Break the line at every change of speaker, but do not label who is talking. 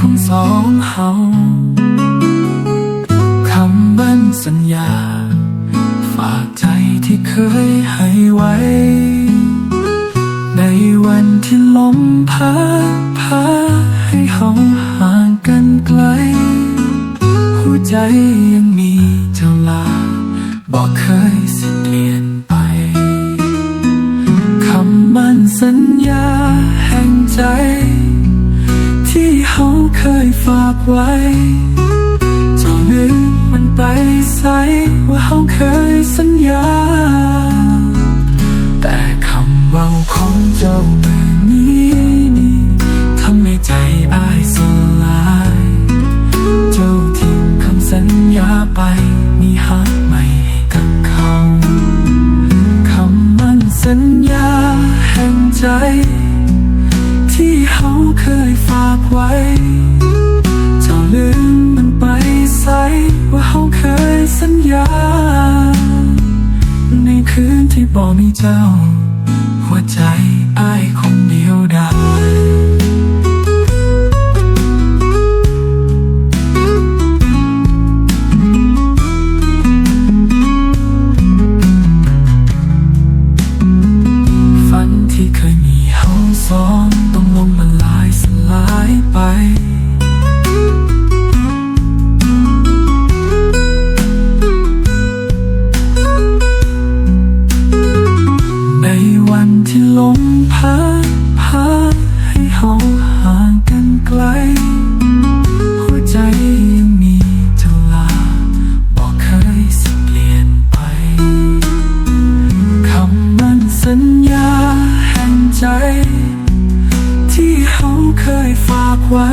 ของสองเฮาคำมั่นสัญญา ฝากใจที่เคยให้ไว้ ในวันที่ลมพัดพาให้เฮาห่างกันไกล หัวใจยังมีเจ้าลาบอกเคยสิเปลี่ยนไป คำมั่นสัญญาแห่งใจ ฝากไว้เจ้าลืมมันไปใสว่าเฮาเคยสัญญา แต่คำเว่าของเจ้าเมื่อนี้นี่ทำให้ใจอายสลาย เจ้าทิ้งคำสัญญาไปมีหักใหม่ให้กับเขาคำมั่นสัญญาแห่งใจ ที่เขาเคยฝากไว้ บอกมีเจ้า หัวใจอ้ายคงเดียว ห่างกันไกล หัวใจยังมีเจ้าลาบอกเคยสิเปลี่ยนไปคำมันสัญญาแห่งใจ ที่เขาเคยฝากไว้